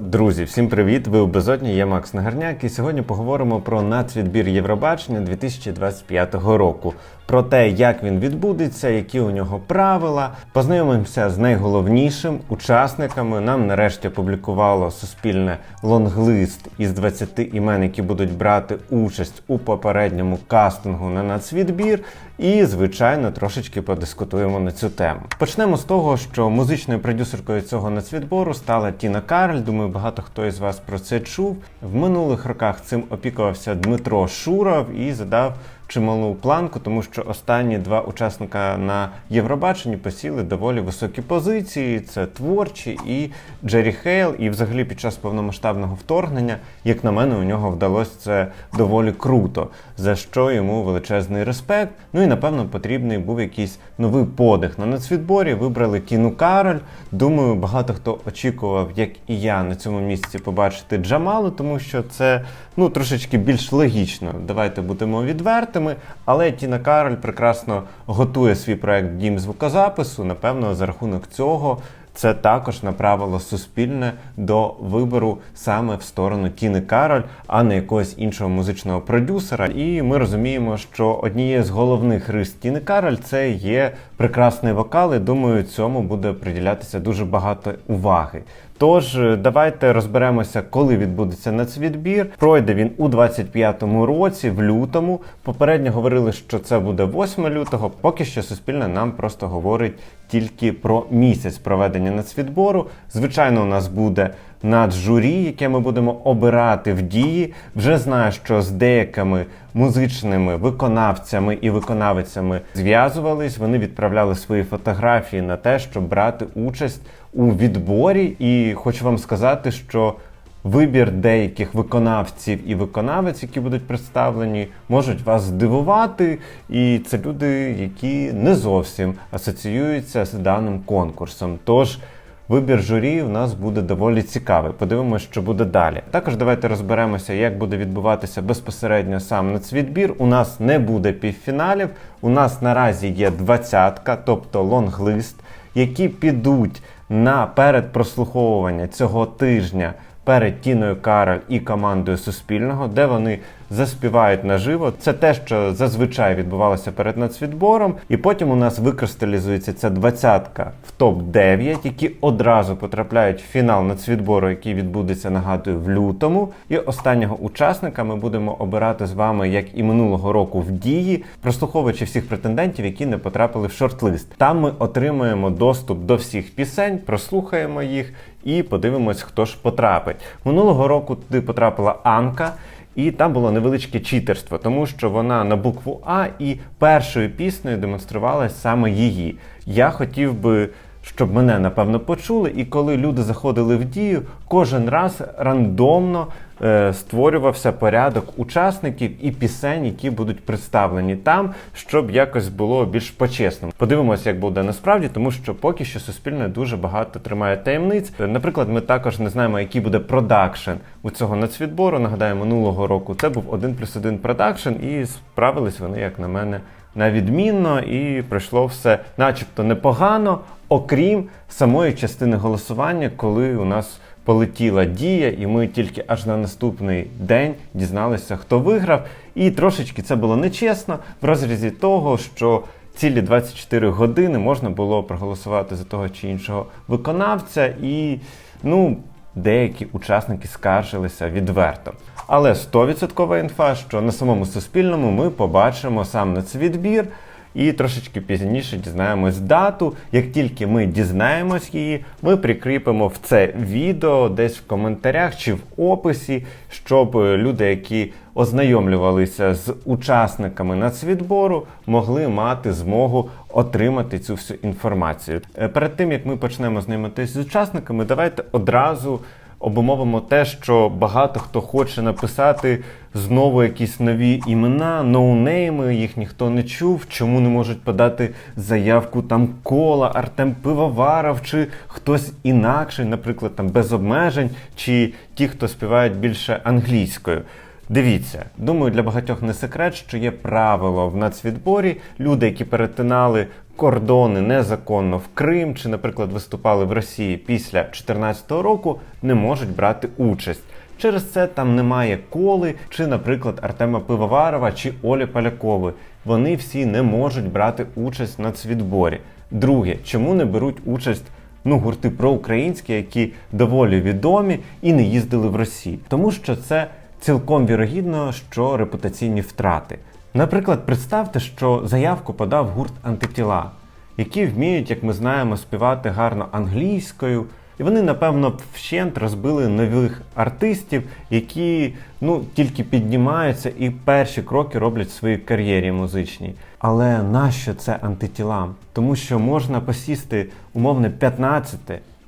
Друзі, всім привіт! Ви у Безодні, я Макс Нагарняк, і сьогодні поговоримо про нацвідбір Євробачення 2025 року, про те, як він відбудеться, які у нього правила. Познайомимося з найголовнішим учасниками. Нам нарешті опублікувало суспільне лонглист із 20 імен, які будуть брати участь у попередньому кастингу на нацвідбір. І, звичайно, трошечки подискутуємо на цю тему. Почнемо з того, що музичною продюсеркою цього нацвідбору стала Тіна Кароль. Думаю, багато хто із вас про це чув. В минулих роках цим опікувався Дмитро Шуров і задав чималу планку, тому що останні два учасника на Євробаченні посіли доволі високі позиції. Це творчі і Джері Хейл. І взагалі під час повномасштабного вторгнення, як на мене, у нього вдалося це доволі круто, за що йому величезний респект. Ну і напевно потрібний був якийсь новий подих. На нацвідборі вибрали Тіну Кароль. Думаю, багато хто очікував, як і я на цьому місці побачити Джамалу, тому що це ну трошечки більш логічно. Давайте будемо відвертими. Але Тіна Кароль прекрасно готує свій проект Дім звукозапису. Напевно, за рахунок цього. Це також направило суспільне до вибору саме в сторону Тіни Кароль, а не якогось іншого музичного продюсера. І ми розуміємо, що однією з головних рис Тіни Кароль це є прекрасний вокал. і Думаю, цьому буде приділятися дуже багато уваги. Тож давайте розберемося, коли відбудеться нацвідбір. Пройде він у 25-му році, в лютому. Попередньо говорили, що це буде 8 лютого. Поки що суспільне нам просто говорить тільки про місяць проведення нацвідбору. Звичайно, у нас буде наджурі, яке ми будемо обирати в дії. Вже знаю, що з деякими музичними виконавцями і виконавицями зв'язувались. Вони відправляли свої фотографії на те, щоб брати участь у відборі. І хочу вам сказати, що вибір деяких виконавців і виконавець, які будуть представлені, можуть вас здивувати. І це люди, які не зовсім асоціюються з даним конкурсом. Тож Вибір журі у нас буде доволі цікавий. Подивимося, що буде далі. Також давайте розберемося, як буде відбуватися безпосередньо сам нацвідбір. У нас не буде півфіналів. У нас наразі є двадцятка, тобто лонглист, які підуть на передпрослуховування цього тижня перед Тіною Кароль і командою Суспільного, де вони заспівають наживо. Це те, що зазвичай відбувалося перед нацвідбором. І потім у нас викристалізується ця двадцятка в топ-9, які одразу потрапляють в фінал нацвідбору, який відбудеться, нагадую, в лютому. І останнього учасника ми будемо обирати з вами, як і минулого року, в дії, прослуховуючи всіх претендентів, які не потрапили в шорт-лист. Там ми отримаємо доступ до всіх пісень, прослухаємо їх і подивимось, хто ж потрапить. Минулого року туди потрапила Анка. І там було невеличке читерство, тому що вона на букву А і першою піснею демонструвала саме її. Я хотів би, щоб мене напевно почули, і коли люди заходили в дію, кожен раз рандомно створювався порядок учасників і пісень, які будуть представлені там, щоб якось було більш почесним. Подивимося, як буде насправді, тому що поки що суспільне дуже багато тримає таємниць. Наприклад, ми також не знаємо, який буде продакшн у цього нацвідбору. Нагадаю, минулого року це був один плюс один продакшн, і справились вони, як на мене, на відмінно, і пройшло все, начебто, непогано, окрім самої частини голосування, коли у нас полетіла дія, і ми тільки аж на наступний день дізналися, хто виграв. І трошечки це було нечесно в розрізі того, що цілі 24 години можна було проголосувати за того чи іншого виконавця, і ну, деякі учасники скаржилися відверто. Але 100% інфа, що на самому суспільному ми побачимо сам нацвідбір. І трошечки пізніше дізнаємось дату. Як тільки ми дізнаємось її, ми прикріпимо в це відео десь в коментарях чи в описі, щоб люди, які ознайомлювалися з учасниками нацвідбору, могли мати змогу отримати цю всю інформацію. Е, Перед тим як ми почнемо знайомитися з учасниками, давайте одразу обумовимо те, що багато хто хоче написати знову якісь нові імена, ноунейми, їх ніхто не чув, чому не можуть подати заявку там кола, Артем Пивоваров чи хтось інакший, наприклад, там без обмежень, чи ті, хто співають більше англійською. Дивіться, думаю, для багатьох не секрет, що є правило в нацвідборі. Люди, які перетинали кордони незаконно в Крим чи, наприклад, виступали в Росії після 2014 року, не можуть брати участь. Через це там немає коли чи, наприклад, Артема Пивоварова чи Олі Полякової. Вони всі не можуть брати участь в нацвідборі. Друге, чому не беруть участь ну, гурти проукраїнські, які доволі відомі і не їздили в Росію? Тому що це цілком вірогідно, що репутаційні втрати. Наприклад, представте, що заявку подав гурт антитіла, які вміють, як ми знаємо, співати гарно англійською. І вони, напевно, вщент розбили нових артистів, які ну тільки піднімаються і перші кроки роблять в своїй кар'єрі музичній. Але нащо це антитілам? Тому що можна посісти умовне 15,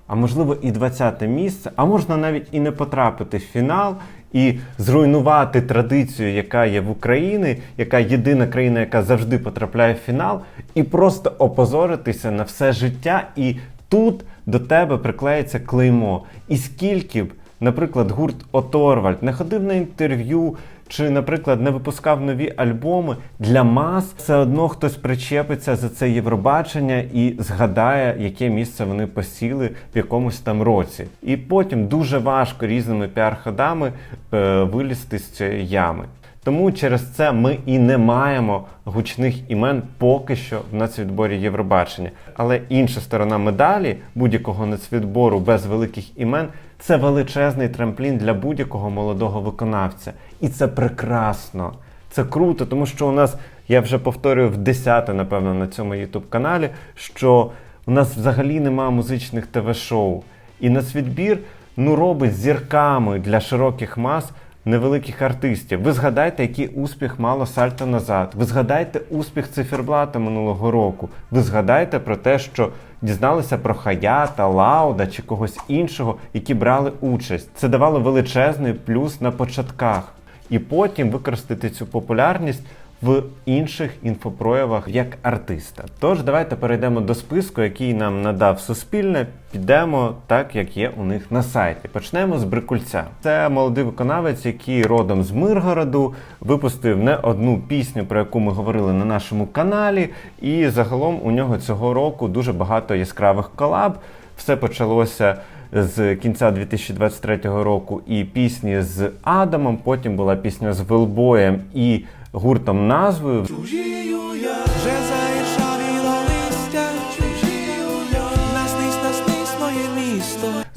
а можливо і 20 місце, а можна навіть і не потрапити в фінал. І зруйнувати традицію, яка є в Україні, яка єдина країна, яка завжди потрапляє в фінал, і просто опозоритися на все життя. І тут до тебе приклеїться клеймо. І скільки б, наприклад, гурт Оторвальд не ходив на інтерв'ю, чи, наприклад, не випускав нові альбоми для мас, все одно хтось причепиться за це Євробачення і згадає, яке місце вони посіли в якомусь там році. І потім дуже важко різними піар-ходами е, вилізти з цієї ями. Тому через це ми і не маємо гучних імен поки що в нацвідборі Євробачення. Але інша сторона медалі будь-якого нацвідбору без великих імен це величезний трамплін для будь-якого молодого виконавця. І це прекрасно. Це круто, тому що у нас, я вже повторюю в десяте, напевно, на цьому youtube каналі, що у нас взагалі нема музичних ТВ-шоу. І нацвідбір ну робить зірками для широких мас невеликих артистів. Ви згадайте, який успіх мало сальто назад. Ви згадайте успіх циферблата минулого року. Ви згадайте про те, що дізналися про Хаята, Лауда чи когось іншого, які брали участь. Це давало величезний плюс на початках. І потім використати цю популярність в інших інфопроявах як артиста. Тож давайте перейдемо до списку, який нам надав Суспільне. Підемо так, як є у них на сайті. Почнемо з Брикульця. Це молодий виконавець, який родом з Миргороду, випустив не одну пісню, про яку ми говорили на нашому каналі. І загалом у нього цього року дуже багато яскравих колаб. Все почалося з кінця 2023 року і пісні з Адамом. Потім була пісня з Велбоєм і гуртом назвою.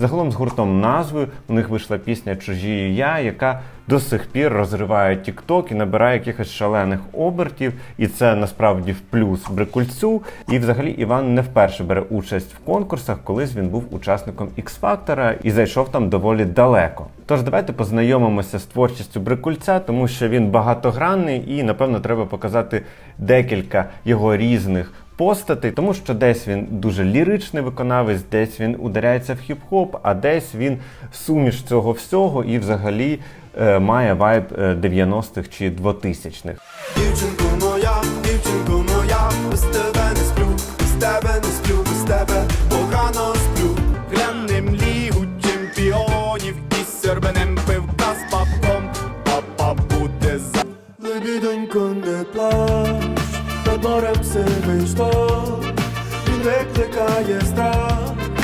Загалом з гуртом назвою у них вийшла пісня Чужію я, яка до сих пір розриває TikTok і набирає якихось шалених обертів. І це насправді в плюс Брикульцю. І взагалі Іван не вперше бере участь в конкурсах, колись він був учасником X-Factor і зайшов там доволі далеко. Тож давайте познайомимося з творчістю Брикульця, тому що він багатогранний і, напевно, треба показати декілька його різних постатей, тому що десь він дуже ліричний виконавець, десь він ударяється в хіп-хоп, а десь він суміш цього всього і взагалі е, має вайб е, 90-х чи 2000-х. Дівчинку моя, дівчинку моя, без тебе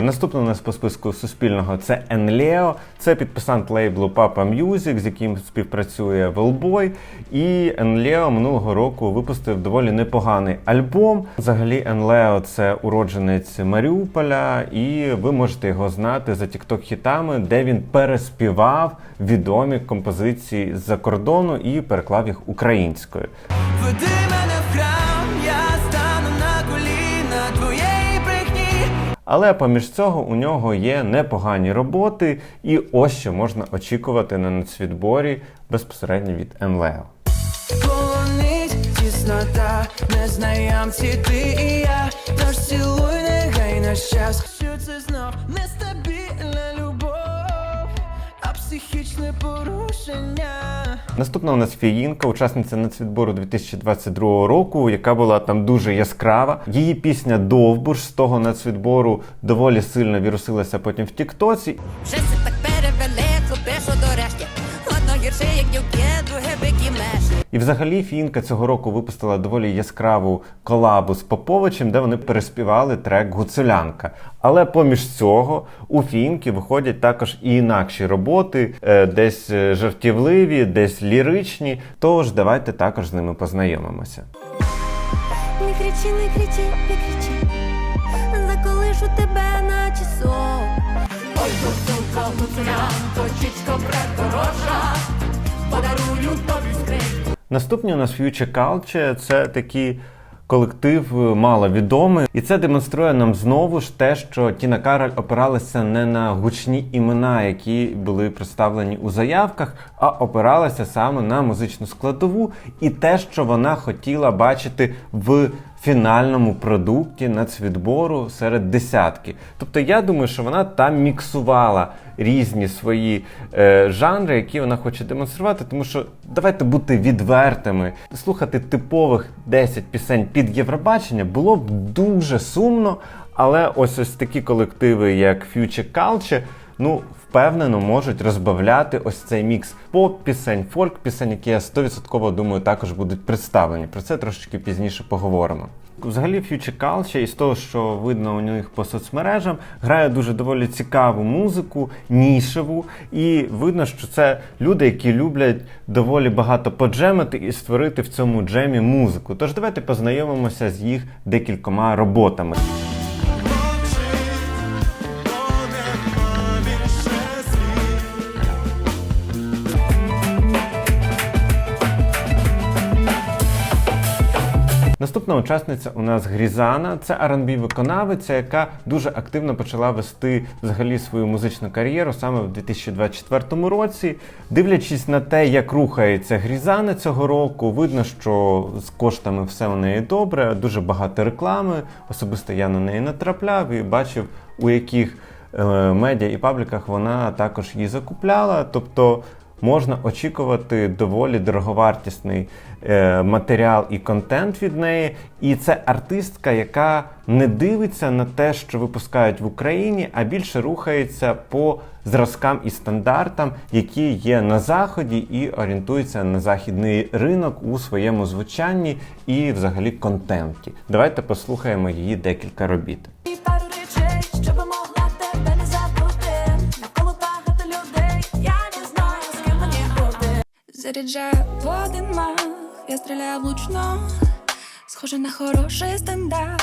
Наступний у нас по списку суспільного це Енлео. Це підписант лейблу Papa Music, з яким співпрацює Велбой. І Енлео минулого року випустив доволі непоганий альбом. Взагалі, Енлео це уродженець Маріуполя, і ви можете його знати за тікток-хітами, де він переспівав відомі композиції з-за кордону і переклав їх українською. Веди мене Але поміж цього у нього є непогані роботи, і ось що можна очікувати на нацвідборі безпосередньо від МЛЕО. Тіснота, незнайомці ти і я, тож цілуй негай щас. Що це знов не психічне порушення. Наступна у нас Фіїнка, учасниця нацвідбору 2022 року, яка була там дуже яскрава. Її пісня Довбуш з того нацвідбору доволі сильно вірусилася потім в Тіктоці. Вже це так І взагалі Фінка цього року випустила доволі яскраву колабу з Поповичем, де вони переспівали трек Гуцулянка. Але поміж цього у Фінки виходять також і інакші роботи, е, десь е, жартівливі, десь ліричні. Тож давайте також з ними познайомимося. Не кричи, не кричи, не кричи, заколишу тебе наче сон. Ой, гуцулко, гуцулянко, чічко предорожа, подарую тобі. Наступні у нас Future Culture – це такий колектив е, маловідомий, і це демонструє нам знову ж те, що Тіна Кароль опиралася не на гучні імена, які були представлені у заявках, а опиралася саме на музичну складову і те, що вона хотіла бачити в фінальному продукті нацвідбору серед десятки. Тобто я думаю, що вона там міксувала різні свої е, жанри, які вона хоче демонструвати. Тому що давайте бути відвертими, слухати типових 10 пісень під Євробачення було б дуже сумно. Але ось ось такі колективи, як Future Culture, ну впевнено можуть розбавляти ось цей мікс поп пісень, фольк пісень, які я 100% думаю також будуть представлені. Про це трошечки пізніше поговоримо. Взагалі, Future Culture, із того, що видно у них по соцмережам, грає дуже доволі цікаву музику, нішеву, і видно, що це люди, які люблять доволі багато поджемити і створити в цьому джемі музику. Тож давайте познайомимося з їх декількома роботами. Наступна учасниця у нас Грізана. Це R&B виконавиця, яка дуже активно почала вести взагалі свою музичну кар'єру саме в 2024 році. Дивлячись на те, як рухається Грізана цього року, видно, що з коштами все у неї добре, дуже багато реклами. Особисто я на неї натрапляв і бачив, у яких е, медіа і пабліках вона також її закупляла. Тобто можна очікувати доволі дороговартісний е, матеріал і контент від неї. І це артистка, яка не дивиться на те, що випускають в Україні, а більше рухається по зразкам і стандартам, які є на заході, і орієнтується на західний ринок у своєму звучанні і взагалі контенті. Давайте послухаємо її декілька робіт. Я стріляю влучно, схоже на хороший стендап.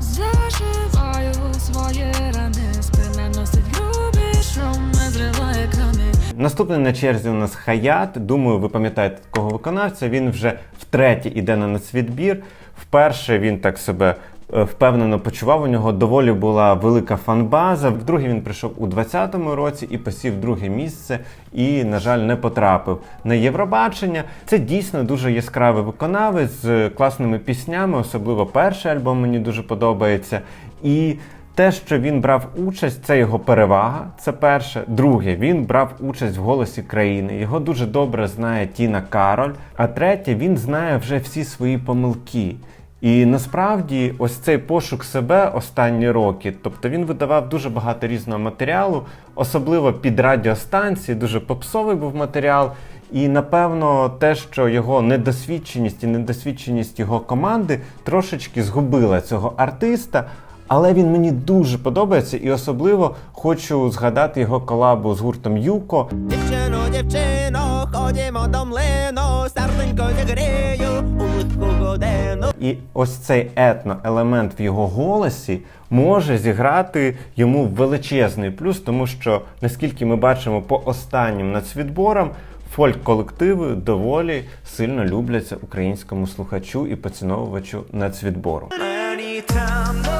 Зашиваю свої рани, спина носить грубі шрам, не зриває крани. Наступний на черзі у нас Хаят. Думаю, ви пам'ятаєте такого виконавця. Він вже втретє іде на нацвідбір. Вперше він так себе впевнено почував. У нього доволі була велика фанбаза. Вдруге він прийшов у 2020 році і посів друге місце. І, на жаль, не потрапив на Євробачення. Це дійсно дуже яскравий виконавець з класними піснями, особливо перший альбом мені дуже подобається. І те, що він брав участь, це його перевага. Це перше. Друге, він брав участь в голосі країни. Його дуже добре знає Тіна Кароль. А третє, він знає вже всі свої помилки. І насправді ось цей пошук себе останні роки, тобто він видавав дуже багато різного матеріалу, особливо під радіостанції, дуже попсовий був матеріал. І напевно те, що його недосвідченість і недосвідченість його команди трошечки згубила цього артиста. Але він мені дуже подобається, і особливо хочу згадати його колабу з гуртом Юко. Дівчино, дівчино, ходімо до млину, серденько зігрію у легку годину. І ось цей етно-елемент в його голосі може зіграти йому величезний плюс, тому що наскільки ми бачимо по останнім нацвідборам, фольк-колективи доволі сильно любляться українському слухачу і поціновувачу нацвідбору. Anytime,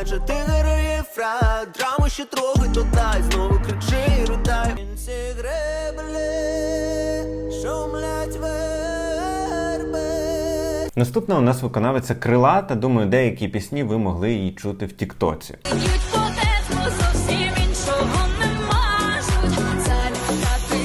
наче ти героє фраг, драму ще трохи додай, знову кричи, і рутай. Кінці греблі, шумлять верби. Наступна у нас виконавиця крилата. Думаю, деякі пісні ви могли її чути в Тіктоці.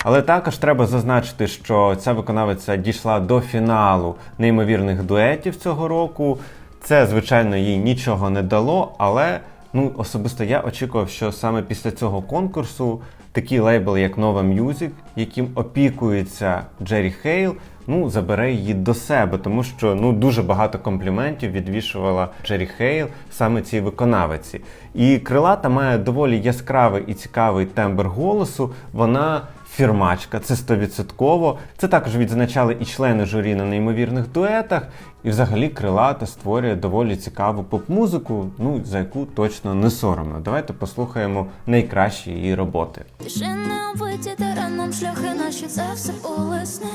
Але також треба зазначити, що ця виконавиця дійшла до фіналу неймовірних дуетів цього року. Це, звичайно, їй нічого не дало, але Ну, особисто я очікував, що саме після цього конкурсу такий лейбл, як Nova Music, яким опікується Джері Хейл, ну, забере її до себе, тому що ну, дуже багато компліментів відвішувала Джері Хейл саме цій виконавиці. І крилата має доволі яскравий і цікавий тембр голосу. Вона фірмачка, це стовідсотково. Це також відзначали і члени журі на неймовірних дуетах. І взагалі крилата створює доволі цікаву поп-музику, ну за яку точно не соромно. Давайте послухаємо найкращі її роботи. Тишини облиті тараном шляхи наші улесни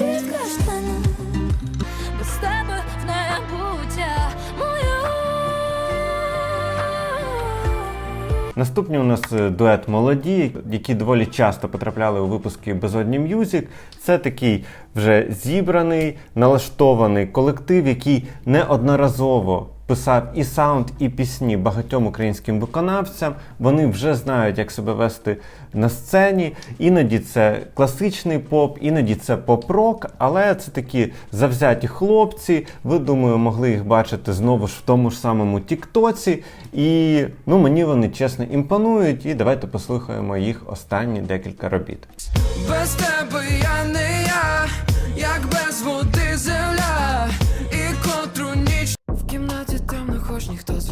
Відкаж мене Наступні у нас е, дует молоді, які доволі часто потрапляли у випуски Безодні М'юзік. Це такий вже зібраний, налаштований колектив, який неодноразово писав і саунд, і пісні багатьом українським виконавцям. Вони вже знають, як себе вести на сцені. Іноді це класичний поп, іноді це поп-рок, але це такі завзяті хлопці. Ви думаю, могли їх бачити знову ж в тому ж самому Тіктоці. І ну мені вони чесно імпонують. І давайте послухаємо їх останні декілька робіт. Без тебе я не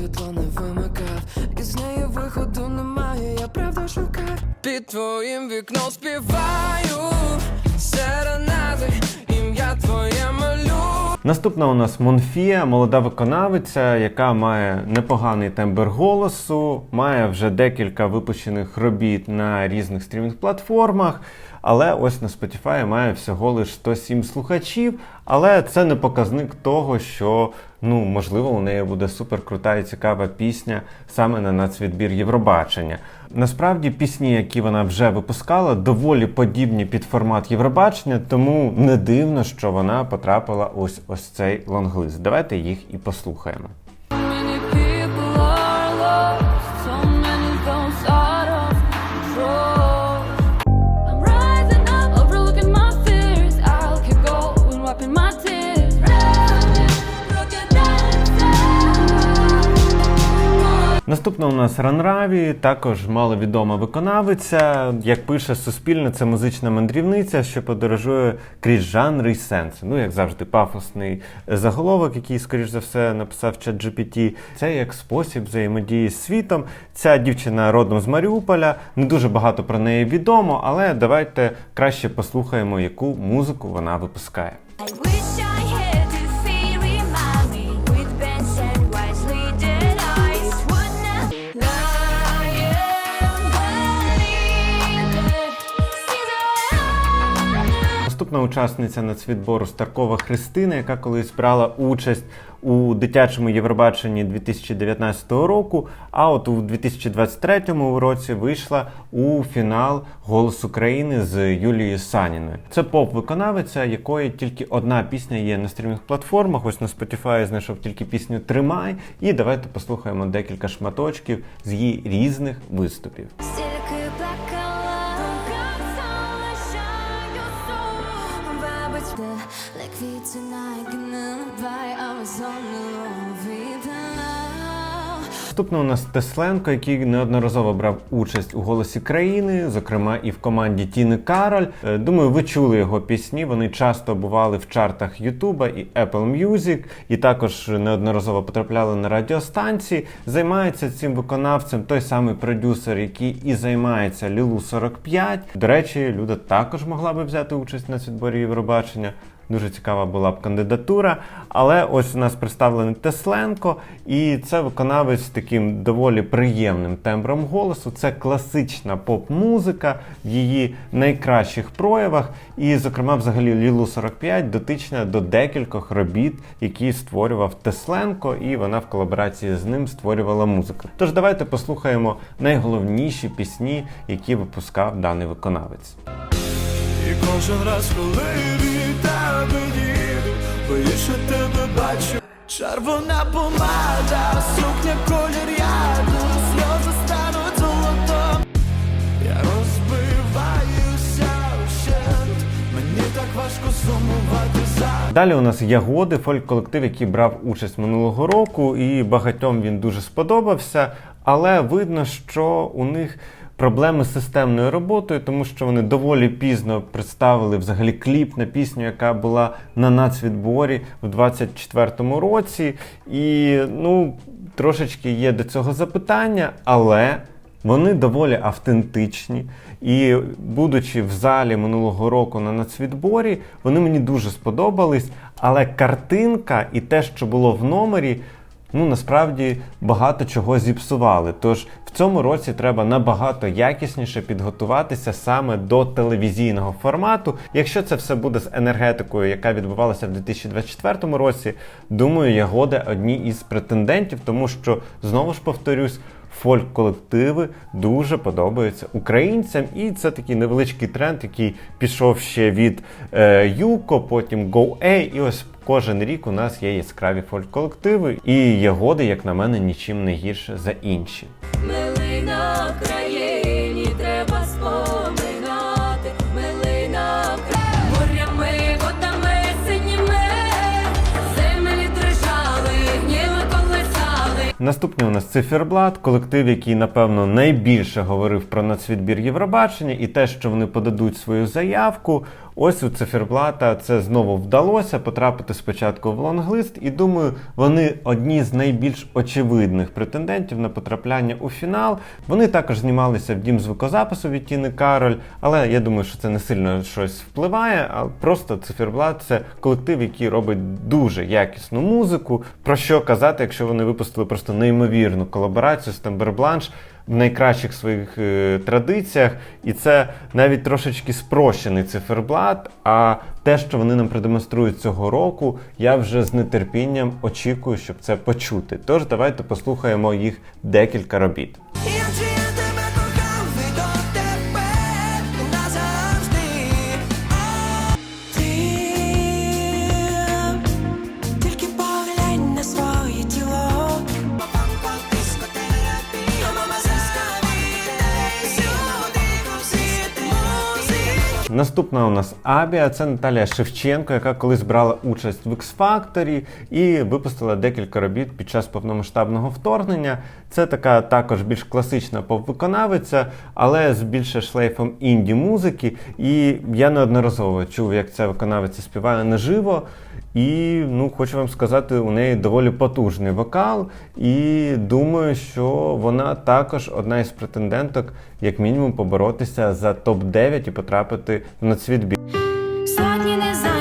світло не вимикав. І з неї виходу немає, я правда шукаю. Під твоїм вікном співаю серенади, ім'я твоє малю. Наступна у нас Монфія, молода виконавиця, яка має непоганий тембр голосу, має вже декілька випущених робіт на різних стрімінг-платформах. Але ось на Spotify має всього лиш 107 слухачів. Але це не показник того, що ну можливо у неї буде супер крута і цікава пісня саме на нацвідбір Євробачення. Насправді пісні, які вона вже випускала, доволі подібні під формат Євробачення, тому не дивно, що вона потрапила ось ось цей лонглист. Давайте їх і послухаємо. Наступна у нас Ранраві, також маловідома виконавиця. Як пише Суспільне, це музична мандрівниця, що подорожує крізь жанри й сенси. Ну, як завжди, пафосний заголовок, який, скоріш за все, написав чат GPT. Це як спосіб взаємодії з світом. Ця дівчина родом з Маріуполя. Не дуже багато про неї відомо, але давайте краще послухаємо, яку музику вона випускає. Наступна учасниця нацвідбору Старкова Христина, яка колись брала участь у дитячому Євробаченні 2019 року, а от у 2023 році вийшла у фінал Голос України з Юлією Саніною. Це поп-виконавиця, якої тільки одна пісня є на стрімінг платформах. Ось на Spotify знайшов тільки пісню Тримай. І давайте послухаємо декілька шматочків з її різних виступів. Наступно у нас Тесленко, який неодноразово брав участь у голосі країни, зокрема і в команді Тіни Кароль. Е, Думаю, ви чули його пісні. Вони часто бували в чартах Ютуба і Apple Music, і також неодноразово потрапляли на радіостанції. Займається цим виконавцем той самий продюсер, який і займається Лілу 45. До речі, Люда також могла би взяти участь на відборі Євробачення. Дуже цікава була б кандидатура. Але ось у нас представлений Тесленко, і це виконавець з таким доволі приємним тембром голосу. Це класична поп-музика в її найкращих проявах. І, зокрема, взагалі Лілу 45 дотична до декількох робіт, які створював Тесленко, і вона в колаборації з ним створювала музику. Тож давайте послухаємо найголовніші пісні, які випускав даний виконавець. І кожен раз, коли боюсь, що тебе бачу. Червона помада, сукня колір яду, сльози стануть золотом. Я розбиваюся вщент, мені так важко сумувати за Далі у нас Ягоди, фольк-колектив, який брав участь минулого року, і багатьом він дуже сподобався. Але видно, що у них проблеми з системною роботою, тому що вони доволі пізно представили взагалі кліп на пісню, яка була на нацвідборі в 24-му році. І ну, трошечки є до цього запитання, але. Вони доволі автентичні. І, будучи в залі минулого року на нацвідборі, вони мені дуже сподобались. Але картинка і те, що було в номері, ну насправді багато чого зіпсували. Тож в цьому році треба набагато якісніше підготуватися саме до телевізійного формату. Якщо це все буде з енергетикою, яка відбувалася в 2024 році, думаю, ягоди одні із претендентів, тому що знову ж повторюсь. Фольк-колективи дуже подобаються українцям, і це такий невеличкий тренд, який пішов ще від е, Юко, потім Go-A, і ось кожен рік у нас є яскраві фольк-колективи, і ягоди, як на мене, нічим не гірше за інші. Милий на Україні, треба споминати. Милий на Україні, морями, водами синіми, землі дрижали, гніли колесали. Наступний у нас циферблат, колектив, який напевно найбільше говорив про нацвідбір Євробачення і те, що вони подадуть свою заявку. Ось у циферблата це знову вдалося потрапити спочатку в лонглист, і думаю, вони одні з найбільш очевидних претендентів на потрапляння у фінал. Вони також знімалися в дім звукозапису від Тіни Кароль, але я думаю, що це не сильно щось впливає. А просто циферблат це колектив, який робить дуже якісну музику. Про що казати, якщо вони випустили просто неймовірну колаборацію з Тембербланш в найкращих своїх е, традиціях, і це навіть трошечки спрощений циферблат. А те, що вони нам продемонструють цього року, я вже з нетерпінням очікую, щоб це почути. Тож давайте послухаємо їх декілька робіт. Наступна у нас Абія, це Наталія Шевченко, яка колись брала участь в X-Factor і випустила декілька робіт під час повномасштабного вторгнення. Це така також більш класична поп-виконавиця, але з більше шлейфом інді музики. І я неодноразово чув, як ця виконавиця співає наживо. І ну, хочу вам сказати, у неї доволі потужний вокал, і думаю, що вона також одна із претенденток, як мінімум, поборотися за топ-9 і потрапити в нацвідбір. Сотні незайманих,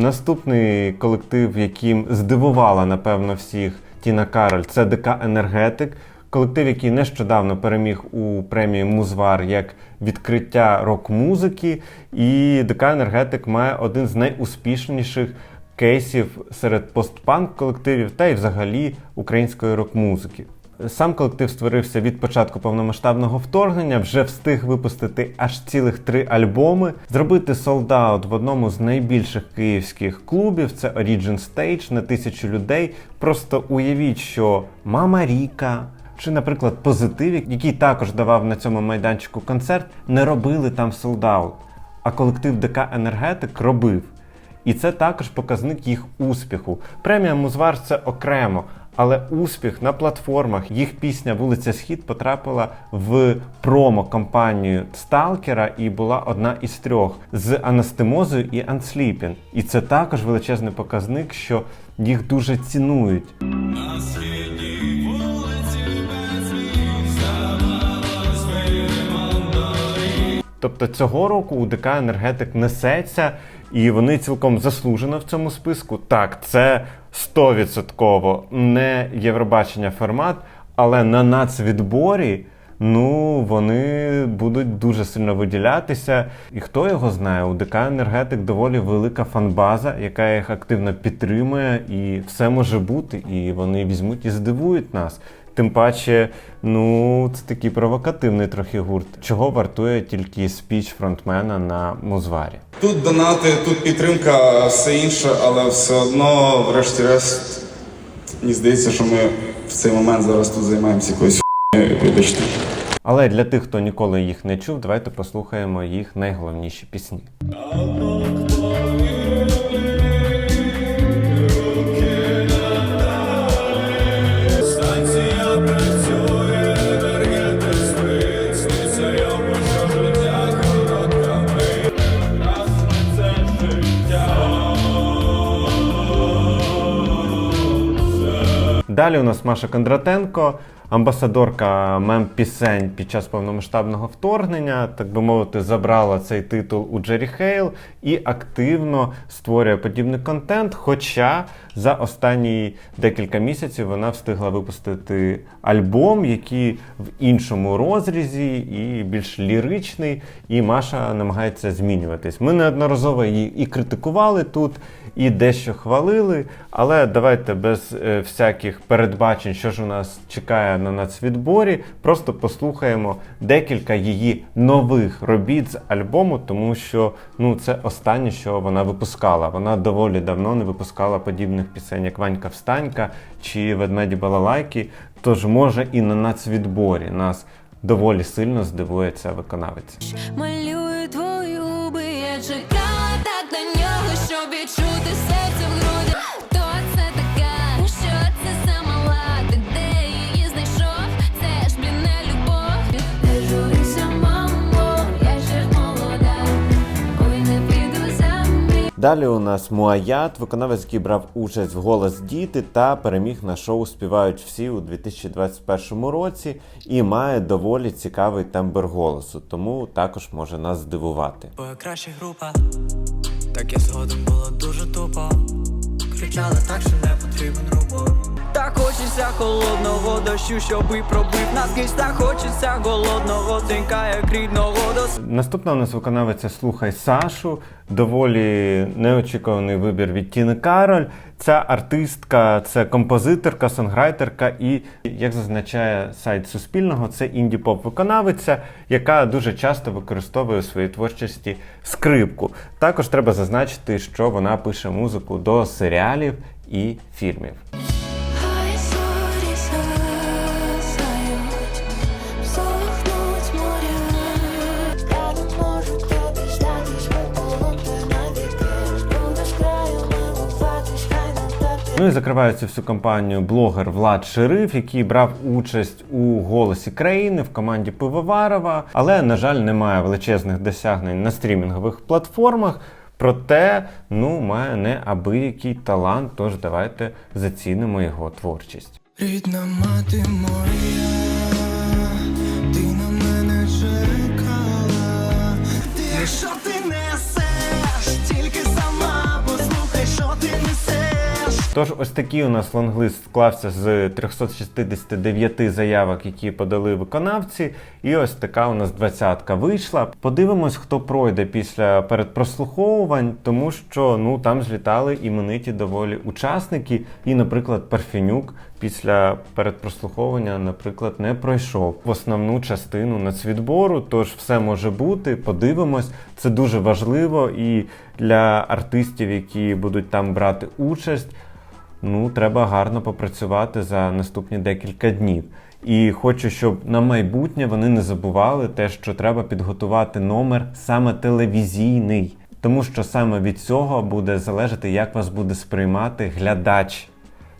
Наступний колектив, яким здивувала, напевно, всіх Тіна Кароль, це ДК Енергетик. Колектив, який нещодавно переміг у премії Музвар як відкриття рок-музики. І ДК Енергетик має один з найуспішніших кейсів серед постпанк колективів та й взагалі української рок-музики. Сам колектив створився від початку повномасштабного вторгнення, вже встиг випустити аж цілих три альбоми, зробити солдаут в одному з найбільших київських клубів. Це Origin Stage на тисячу людей. Просто уявіть, що Мама Ріка. Чи, наприклад, позитив, який також давав на цьому майданчику концерт, не робили там солдаут. А колектив ДК Енергетик робив. І це також показник їх успіху. Премія Музвар це окремо, але успіх на платформах, їх пісня Вулиця Схід потрапила в промо-кампанію Сталкера і була одна із трьох з анастемозою і Unsleeping. І це також величезний показник, що їх дуже цінують. Тобто цього року у ДК енергетик несеться, і вони цілком заслужено в цьому списку. Так, це 100% не Євробачення формат, але на нацвідборі ну вони будуть дуже сильно виділятися. І хто його знає, у ДК Енергетик доволі велика фанбаза, яка їх активно підтримує, і все може бути, і вони візьмуть і здивують нас. Тим паче, ну це такий провокативний трохи гурт. Чого вартує тільки спіч фронтмена на музварі? Тут донати, тут підтримка, все інше, але все одно, врешті-решт, мені здається, що ми в цей момент зараз тут займаємося якоюсь вибачте. Але для тих, хто ніколи їх не чув, давайте послухаємо їх найголовніші пісні. Далі у нас Маша Кондратенко, амбасадорка мем-пісень під час повномасштабного вторгнення, так би мовити, забрала цей титул у Джері Хейл і активно створює подібний контент. Хоча за останні декілька місяців вона встигла випустити альбом, який в іншому розрізі і більш ліричний. І Маша намагається змінюватись. Ми неодноразово її і критикували тут, і дещо хвалили. Але давайте без е, всяких передбачень, що ж у нас чекає на нацвідборі, просто послухаємо декілька її нових робіт з альбому, тому що ну це останнє, що вона випускала. Вона доволі давно не випускала подібних пісень, як Ванька Встанька чи Ведмеді Балалайки. Тож може і на нацвідборі нас доволі сильно здивує ця виконавиця. Малюю твої губи, Далі у нас Муаят, виконавець, який брав участь в голос діти та переміг на шоу Співають всі у 2021 році і має доволі цікавий тембр голосу, тому також може нас здивувати. Твоя краща група, так я згодом було дуже тупо. Кричали так, що не потрібен рупор. Так хочеться холодного дощу, щоби пробив наскрізь, так хочеться голодного денька, як рідного досвіду. Наступна у нас виконавиця Слухай Сашу. Доволі неочікуваний вибір від Тіни Кароль. Ця артистка, це композиторка, сонграйтерка і, як зазначає сайт Суспільного, це інді-поп виконавиця, яка дуже часто використовує у своїй творчості скрипку. Також треба зазначити, що вона пише музику до серіалів і фільмів. Ну і закриває цю всю кампанію блогер Влад Шериф, який брав участь у голосі країни в команді Пивоварова, але, на жаль, не має величезних досягнень на стрімінгових платформах. Проте, ну, має неабиякий талант, тож давайте зацінимо його творчість. Рідна мати моя, Тож ось такий у нас лонглист склався з 369 заявок, які подали виконавці. І ось така у нас двадцятка вийшла. Подивимось, хто пройде після передпрослуховувань, тому що ну там злітали імениті доволі учасники. І, наприклад, Парфенюк після передпрослуховування, наприклад, не пройшов в основну частину нацвідбору. Тож все може бути. Подивимось, це дуже важливо і для артистів, які будуть там брати участь ну, треба гарно попрацювати за наступні декілька днів. І хочу, щоб на майбутнє вони не забували те, що треба підготувати номер саме телевізійний, тому що саме від цього буде залежати, як вас буде сприймати глядач.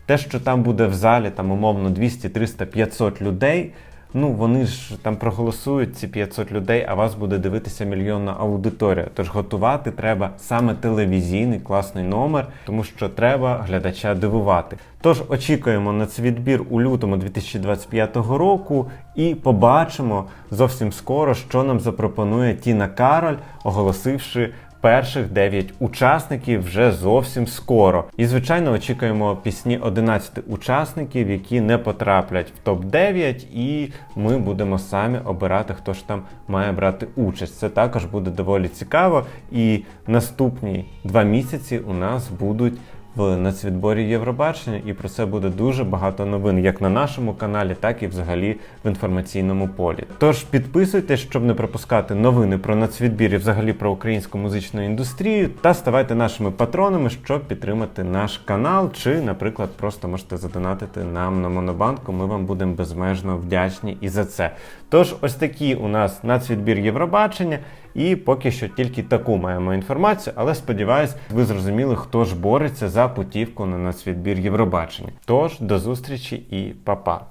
Те, що там буде в залі, там умовно 200, 300, 500 людей. Ну, вони ж там проголосують ці 500 людей, а вас буде дивитися мільйонна аудиторія. Тож готувати треба саме телевізійний класний номер, тому що треба глядача дивувати. Тож очікуємо на цей відбір у лютому 2025 року і побачимо зовсім скоро, що нам запропонує Тіна Кароль, оголосивши перших 9 учасників вже зовсім скоро. І звичайно очікуємо пісні 11 учасників, які не потраплять в топ 9 і ми будемо самі обирати, хто ж там має брати участь. Це також буде доволі цікаво. І наступні два місяці у нас будуть в нацвідборі Євробачення, і про це буде дуже багато новин, як на нашому каналі, так і взагалі в інформаційному полі. Тож підписуйтесь, щоб не пропускати новини про нацвідбір і взагалі про українську музичну індустрію, та ставайте нашими патронами, щоб підтримати наш канал, чи, наприклад, просто можете задонатити нам на Монобанку. Ми вам будемо безмежно вдячні і за це. Тож, ось такі у нас нацвідбір Євробачення. І поки що тільки таку маємо інформацію, але сподіваюсь, ви зрозуміли, хто ж бореться за путівку на нацвідбір Євробачення. Тож до зустрічі і па-па!